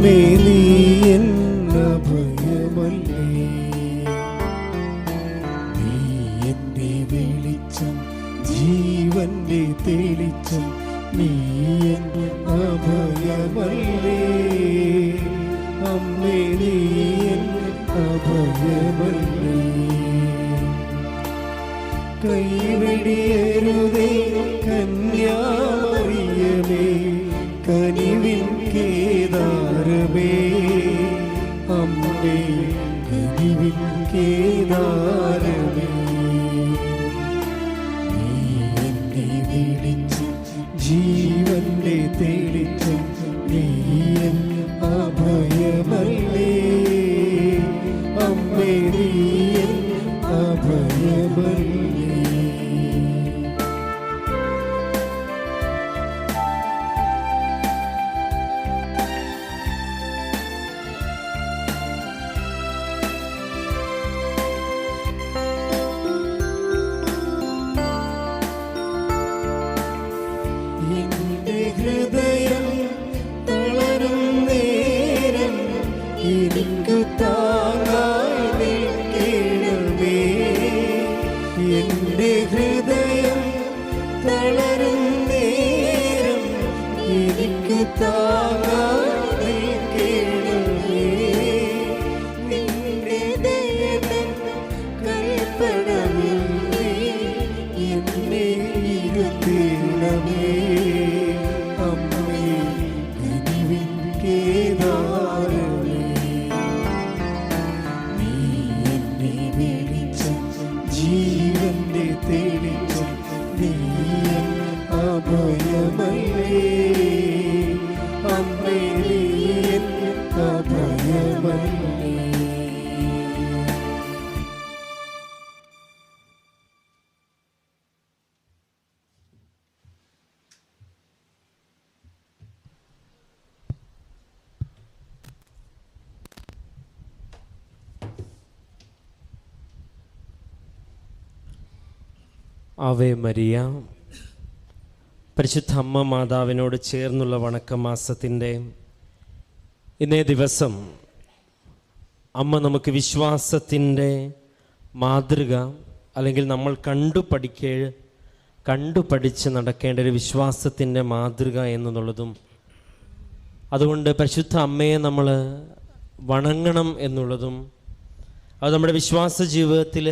അമ്മേ നീയൻ അഭയമല്ലേ നീ എന്റെ വെളിച്ചം ജീവന്റെ തെളിച്ചം നീ എന്റെ അഭയമല്ലേ? അമ്മേ നീ അഭയമല്ലേ? കൈവെടിയരുതേ കന്യാമറിയമേ കനിവിൻ കേദാരമേ അമ്മേ കനിവിൻ കേദാരമേ നീ എന്നെ വിളിച്ച് ജീവന്റെ തെളിച്ചം ആവേ മരിയ. പരിശുദ്ധ അമ്മ മാതാവിനോട് ചേർന്നുള്ള വണക്കമാസത്തിന്റെ ഇന്നേ ദിവസം അമ്മ നമുക്ക് വിശ്വാസത്തിന്റെ മാതൃക അല്ലെങ്കിൽ നമ്മൾ കണ്ടു പഠിക്കേ കണ്ടു പഠിച്ച് നടക്കേണ്ട ഒരു വിശ്വാസത്തിന്റെ മാതൃക എന്നുള്ളതും അതുകൊണ്ട് പരിശുദ്ധ അമ്മയെ നമ്മൾ വണങ്ങണം എന്നുള്ളതും അത് നമ്മുടെ വിശ്വാസ ജീവിതത്തിൽ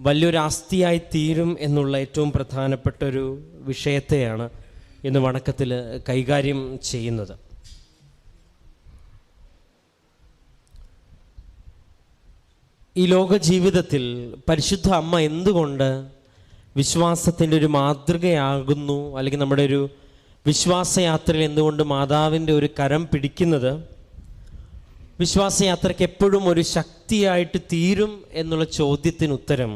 വലിയൊരു ആസ്തിയായി തീരും എന്നുള്ള ഏറ്റവും പ്രധാനപ്പെട്ട ഒരു വിഷയത്തെയാണ് ഇന്ന് വണക്കത്തിൽ കൈകാര്യം ചെയ്യുന്നത്. ഈ ലോക ജീവിതത്തിൽ പരിശുദ്ധ അമ്മ എന്തുകൊണ്ട് വിശ്വാസത്തിന്റെ ഒരു മാതൃകയാകുന്നു അല്ലെങ്കിൽ നമ്മുടെ ഒരു വിശ്വാസയാത്രയിൽ എന്തുകൊണ്ട് മാതാവിന്റെ ഒരു കരം പിടിക്കുന്നത് വിശ്വാസയാത്രയ്ക്ക് എപ്പോഴും ഒരു ശക്തിയായിട്ട് തീരും എന്നുള്ള ചോദ്യത്തിന് ഉത്തരം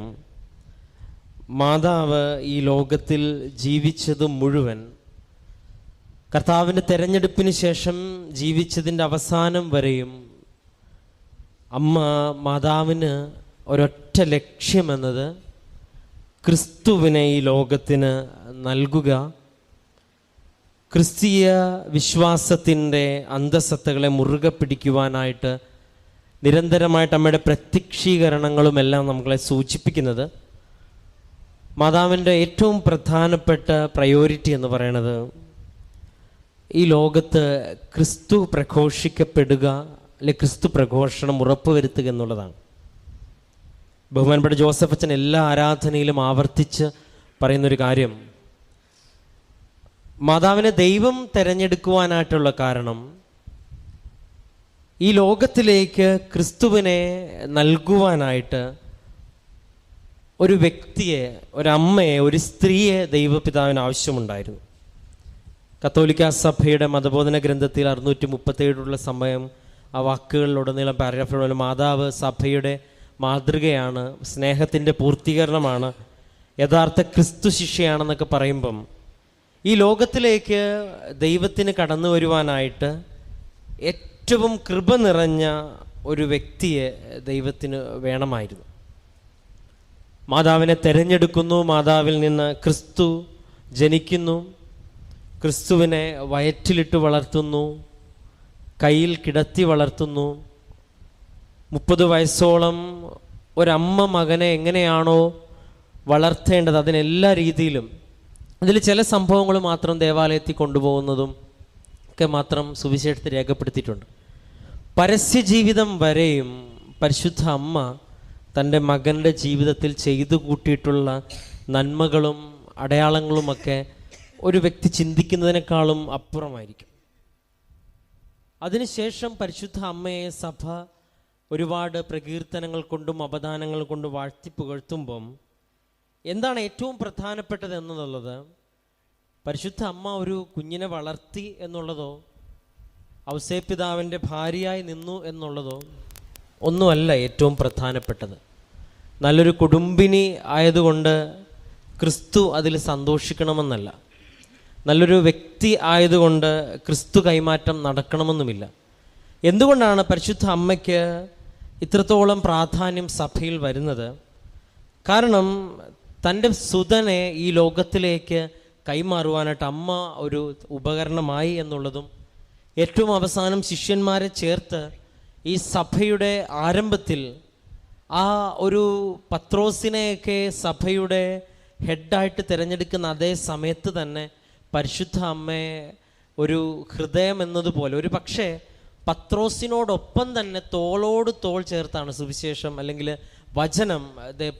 മാതാവ് ഈ ലോകത്തിൽ ജീവിച്ചത് മുഴുവൻ കർത്താവിന്റെ തെരഞ്ഞെടുപ്പിന് ശേഷം ജീവിച്ചതിന്റെ അവസാനം വരെയും അമ്മ മാതാവിന് ഒരൊറ്റ ലക്ഷ്യമെന്നത് ക്രിസ്തുവിനെ ഈ ലോകത്തിന് നൽകുക ക്രിസ്തീയ വിശ്വാസത്തിന്റെ അന്തസത്തകളെ മുറുകെ പിടിക്കുവാനായിട്ട് നിരന്തരമായിട്ട് അമ്മയുടെ പ്രത്യക്ഷീകരണങ്ങളും എല്ലാം നമ്മളെ സൂചിപ്പിക്കുന്നത്. മാതാവിന്റെ ഏറ്റവും പ്രധാനപ്പെട്ട പ്രയോറിറ്റി എന്ന് പറയുന്നത് ഈ ലോകത്ത് ക്രിസ്തു പ്രഘോഷിക്കപ്പെടുക അല്ലെ ക്രിസ്തു പ്രഘോഷണം ഉറപ്പുവരുത്തുക എന്നുള്ളതാണ്. ബഹുമാനപ്പെട്ട ജോസഫ് അച്ഛൻ എല്ലാ ആരാധനയിലും ആവർത്തിച്ച് പറയുന്നൊരു കാര്യം മാതാവിനെ ദൈവം തിരഞ്ഞെടുക്കുവാനായിട്ടുള്ള കാരണം ഈ ലോകത്തിലേക്ക് ക്രിസ്തുവിനെ നൽകുവാനായിട്ട് ഒരു വ്യക്തിയെ ഒരമ്മയെ ഒരു സ്ത്രീയെ ദൈവപിതാവിന് ആവശ്യമുണ്ടായിരുന്നു. കത്തോലിക്ക സഭയുടെ മതബോധന ഗ്രന്ഥത്തിൽ അറുന്നൂറ്റി മുപ്പത്തേഴിലുള്ള സമയം ആ വാക്കുകളിലുടനീളം പാരഗ്രാഫിലുള്ള മാതാവ് സഭയുടെ മാതൃകയാണ് സ്നേഹത്തിന്റെ പൂർത്തീകരണമാണ് യഥാർത്ഥ ക്രിസ്തു ശിഷ്യയാണെന്നൊക്കെ പറയുമ്പം ഈ ലോകത്തിലേക്ക് ദൈവത്തിന് കടന്നു വരുവാനായിട്ട് ഏറ്റവും കൃപ നിറഞ്ഞ ഒരു വ്യക്തിയെ ദൈവത്തിന് വേണമായിരുന്നു. മാതാവിനെ തിരഞ്ഞെടുക്കുന്നു മാതാവിൽ നിന്ന് ക്രിസ്തു ജനിക്കുന്നു ക്രിസ്തുവിനെ വയറ്റിലിട്ട് വളർത്തുന്നു കയ്യിൽ കിടത്തി വളർത്തുന്നു. മുപ്പത് വയസ്സോളം ഒരമ്മ മകനെ എങ്ങനെയാണോ വളർത്തേണ്ടത് അതിനെല്ലാ രീതിയിലും അതിൽ ചില സംഭവങ്ങൾ മാത്രം ദേവാലയത്തിൽ കൊണ്ടുപോകുന്നതും ഒക്കെ മാത്രം സുവിശേഷത്തിൽ രേഖപ്പെടുത്തിയിട്ടുണ്ട്. പരസ്യജീവിതം വരെയും പരിശുദ്ധ അമ്മ തന്റെ മകന്റെ ജീവിതത്തിൽ ചെയ്തു കൂട്ടിയിട്ടുള്ള നന്മകളും അടയാളങ്ങളുമൊക്കെ ഒരു വ്യക്തി ചിന്തിക്കുന്നതിനേക്കാളും അപ്പുറമായിരിക്കും. അതിനുശേഷം പരിശുദ്ധ അമ്മയെ സഭ ഒരുപാട് പ്രകീർത്തനങ്ങൾ കൊണ്ടും അപദാനങ്ങൾ കൊണ്ടും വാഴ്ത്തി പുകഴ്ത്തുമ്പം എന്താണ് ഏറ്റവും പ്രധാനപ്പെട്ടത് എന്നുള്ളത്? പരിശുദ്ധ അമ്മ ഒരു കുഞ്ഞിനെ വളർത്തി എന്നുള്ളതോ ഔസേപിതാവിന്റെ ഭാര്യയായി നിന്നു എന്നുള്ളതോ ഒന്നുമല്ല ഏറ്റവും പ്രധാനപ്പെട്ടത്. നല്ലൊരു കുടുംബിനി ആയതുകൊണ്ട് ക്രിസ്തു അതിൽ സന്തോഷിക്കണമെന്നല്ല. നല്ലൊരു വ്യക്തി ആയതുകൊണ്ട് ക്രിസ്തു കൈമാറ്റം നടക്കണമെന്നുമില്ല. എന്തുകൊണ്ടാണ് പരിശുദ്ധ അമ്മയ്ക്ക് ഇത്രത്തോളം പ്രാധാന്യം സഭയിൽ വരുന്നത്? കാരണം തന്റെ സുതനെ ഈ ലോകത്തിലേക്ക് കൈമാറുവാനായിട്ട് അമ്മ ഒരു ഉപകരണമായി എന്നുള്ളതും ഏറ്റവും അവസാനം ശിഷ്യന്മാരെ ചേർത്ത് ഈ സഭയുടെ ആരംഭത്തിൽ ആ ഒരു പത്രോസിനെയൊക്കെ സഭയുടെ ഹെഡായിട്ട് തിരഞ്ഞെടുക്കുന്ന അതേ സമയത്ത് തന്നെ പരിശുദ്ധ അമ്മയെ ഒരു ഹൃദയം എന്നതുപോലെ ഒരു പക്ഷേ പത്രോസിനോടൊപ്പം തന്നെ തോളോട് തോൾ ചേർത്താണ് സുവിശേഷം അല്ലെങ്കിൽ വചനം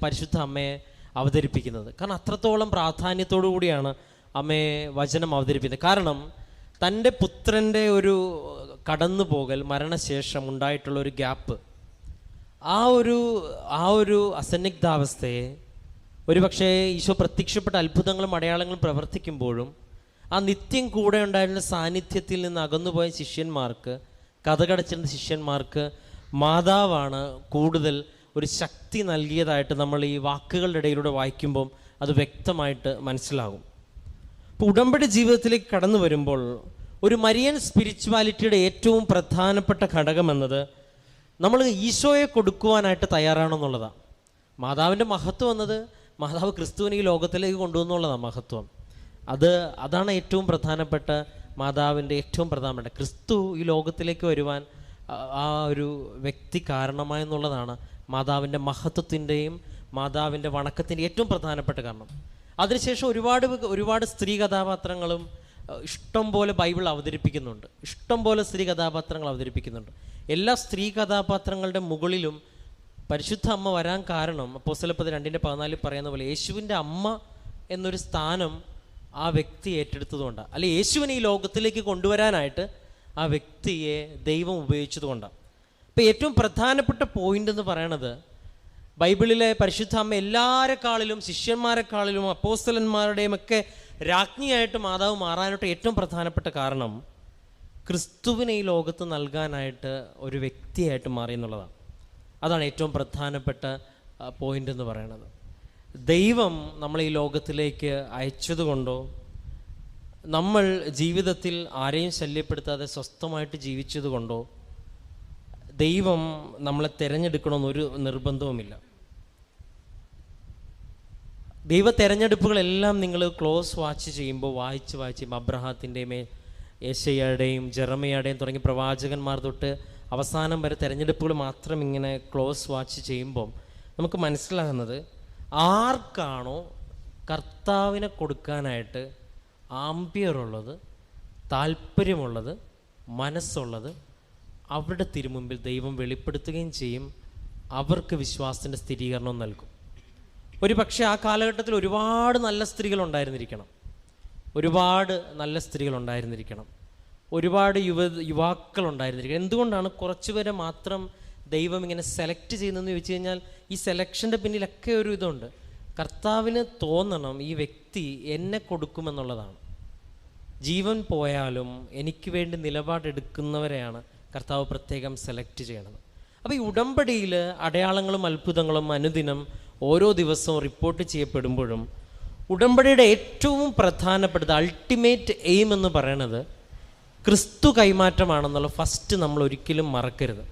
പരിശുദ്ധ അമ്മയെ അവതരിപ്പിക്കുന്നത്. കാരണം അത്രത്തോളം പ്രാധാന്യത്തോടു കൂടിയാണ് അമ്മയെ വചനം അവതരിപ്പിക്കുന്നത്. കാരണം തന്റെ പുത്രന്റെ ഒരു കടന്നു പോകൽ മരണശേഷം ഉണ്ടായിട്ടുള്ള ഒരു ഗ്യാപ്പ് ആ ഒരു ആ ഒരു അസന്നിഗ്ധാവസ്ഥയെ ഒരുപക്ഷേ ഈശോ പ്രത്യക്ഷപ്പെട്ട അത്ഭുതങ്ങളും അടയാളങ്ങളും പ്രവർത്തിക്കുമ്പോഴും ആ നിത്യം കൂടെ ഉണ്ടായിരുന്ന സാന്നിധ്യത്തിൽ നിന്ന് അകന്നുപോയ ശിഷ്യന്മാർക്ക് കഥകടച്ചിരുന്ന ശിഷ്യന്മാർക്ക് മാതാവാണ് കൂടുതൽ ഒരു ശക്തി നൽകിയതായിട്ട് നമ്മൾ ഈ വാക്കുകളുടെ ഇടയിലൂടെ വായിക്കുമ്പം അത് വ്യക്തമായിട്ട് മനസ്സിലാകും. ഇപ്പോൾ ഉടമ്പടി ജീവിതത്തിലേക്ക് കടന്നു വരുമ്പോൾ ഒരു മരിയൻ സ്പിരിച്വാലിറ്റിയുടെ ഏറ്റവും പ്രധാനപ്പെട്ട ഘടകം എന്നത് നമ്മൾ ഈശോയെ കൊടുക്കുവാനായിട്ട് തയ്യാറാണെന്നുള്ളതാണ് മാതാവിന്റെ മഹത്വം എന്നത് മാതാവ് ക്രിസ്തുവിനെ ഈ ലോകത്തിലേക്ക് കൊണ്ടുവന്നുള്ളതാണ് മഹത്വം. അത് അതാണ് ഏറ്റവും പ്രധാനപ്പെട്ട മാതാവിന്റെ ഏറ്റവും പ്രധാനപ്പെട്ട ക്രിസ്തു ഈ ലോകത്തിലേക്ക് വരുവാൻ ആ ഒരു വ്യക്തി കാരണമായെന്നുള്ളതാണ് മാതാവിന്റെ മഹത്വത്തിന്റെയും മാതാവിന്റെ വണക്കത്തിന്റെ ഏറ്റവും പ്രധാനപ്പെട്ട കാരണം. അതിനുശേഷം ഒരുപാട് ഒരുപാട് സ്ത്രീ കഥാപാത്രങ്ങളും ഇഷ്ടം പോലെ ബൈബിൾ അവതരിപ്പിക്കുന്നുണ്ട്. ഇഷ്ടം പോലെ സ്ത്രീ കഥാപാത്രങ്ങൾ അവതരിപ്പിക്കുന്നുണ്ട്. എല്ലാ സ്ത്രീ കഥാപാത്രങ്ങളുടെ മുകളിലും പരിശുദ്ധ അമ്മ വരാൻ കാരണം അപ്പോസ്തലപ്പത് രണ്ടിന്റെ പതിനാലിൽ പറയുന്ന പോലെ യേശുവിന്റെ അമ്മ എന്നൊരു സ്ഥാനം ആ വ്യക്തി ഏറ്റെടുത്തതുകൊണ്ടാണ്. അല്ലെ യേശുവിനെ ഈ ലോകത്തിലേക്ക് കൊണ്ടുവരാനായിട്ട് ആ വ്യക്തിയെ ദൈവം ഉപയോഗിച്ചതുകൊണ്ടാണ്. ഇപ്പം ഏറ്റവും പ്രധാനപ്പെട്ട പോയിന്റ് എന്ന് പറയണത് ബൈബിളിലെ പരിശുദ്ധ അമ്മ എല്ലാരെക്കാളിലും ശിഷ്യന്മാരെക്കാളിലും അപ്പോസ്തലന്മാരുടെയും ഒക്കെ രാജ്ഞിയായിട്ട് മാതാവ് മാറാനായിട്ട് ഏറ്റവും പ്രധാനപ്പെട്ട കാരണം ക്രിസ്തുവിനെ ഈ ലോകത്ത് നൽകാനായിട്ട് ഒരു വ്യക്തിയായിട്ട് മാറി എന്നുള്ളതാണ്. അതാണ് ഏറ്റവും പ്രധാനപ്പെട്ട പോയിന്റ് എന്ന് പറയുന്നത് ദൈവം നമ്മളെ ഈ ലോകത്തിലേക്ക് അയച്ചതുകൊണ്ടോ നമ്മൾ ജീവിതത്തിൽ ആരെയും ശല്യപ്പെടുത്താതെ സ്വസ്ഥമായിട്ട് ജീവിച്ചതുകൊണ്ടോ ദൈവം നമ്മളെ തിരഞ്ഞെടുക്കണമെന്നൊരു നിർബന്ധവുമില്ല. ദൈവ തിരഞ്ഞെടുപ്പുകളെല്ലാം നിങ്ങൾ ക്ലോസ് വാച്ച് ചെയ്യുമ്പോൾ വായിച്ച് വായിച്ച് ചെയ്യുമ്പോൾ അബ്രഹാത്തിന്റെയും യേശയ്യയുടെയും ജെറമയുടെയും തുടങ്ങിയ പ്രവാചകന്മാർ തൊട്ട് അവസാനം വരെ തിരഞ്ഞെടുപ്പുകൾ മാത്രം ഇങ്ങനെ ക്ലോസ് വാച്ച് ചെയ്യുമ്പോൾ നമുക്ക് മനസ്സിലാകുന്നത് ആർക്കാണോ കർത്താവിനെ കൊടുക്കാനായിട്ട് ആംബിയറുള്ളത് താല്പര്യമുള്ളത് മനസ്സുള്ളത് അവരുടെ തിരുമുമ്പിൽ ദൈവം വെളിപ്പെടുത്തുകയും ചെയ്യും അവർക്ക് വിശ്വാസത്തിന്റെ സ്ഥിരീകരണം നൽകും. ഒരു പക്ഷേ ആ കാലഘട്ടത്തിൽ ഒരുപാട് നല്ല സ്ത്രീകൾ ഉണ്ടായിരുന്നിരിക്കണം. ഒരുപാട് നല്ല സ്ത്രീകൾ ഉണ്ടായിരുന്നിരിക്കണം. ഒരുപാട് യുവ യുവാക്കൾ ഉണ്ടായിരുന്നിരിക്കണം. എന്തുകൊണ്ടാണ് കുറച്ചുപേരെ മാത്രം ദൈവം ഇങ്ങനെ സെലക്ട് ചെയ്യുന്നതെന്ന് ചോദിച്ചു കഴിഞ്ഞാൽ ഈ സെലക്ഷന്റെ പിന്നിലൊക്കെ ഒരു ഇതുണ്ട്. കർത്താവിന് തോന്നണം ഈ വ്യക്തി എന്നെ കൊടുക്കുമെന്നുള്ളതാണ്. ജീവൻ പോയാലും എനിക്ക് വേണ്ടി നിലപാടെടുക്കുന്നവരെയാണ് കർത്താവ് പ്രത്യേകം സെലക്ട് ചെയ്യണം. അപ്പോൾ ഈ ഉടമ്പടിയിൽ അടയാളങ്ങളും അത്ഭുതങ്ങളും അനുദിനം ഓരോ ദിവസവും റിപ്പോർട്ട് ചെയ്യപ്പെടുമ്പോഴും ഉടമ്പടിയുടെ ഏറ്റവും പ്രധാനപ്പെട്ടത് അൾട്ടിമേറ്റ് എയിം എന്ന് പറയണത് ക്രിസ്തു കൈമാറ്റമാണെന്നുള്ള ഫസ്റ്റ് നമ്മൾ ഒരിക്കലും മറക്കരുത്.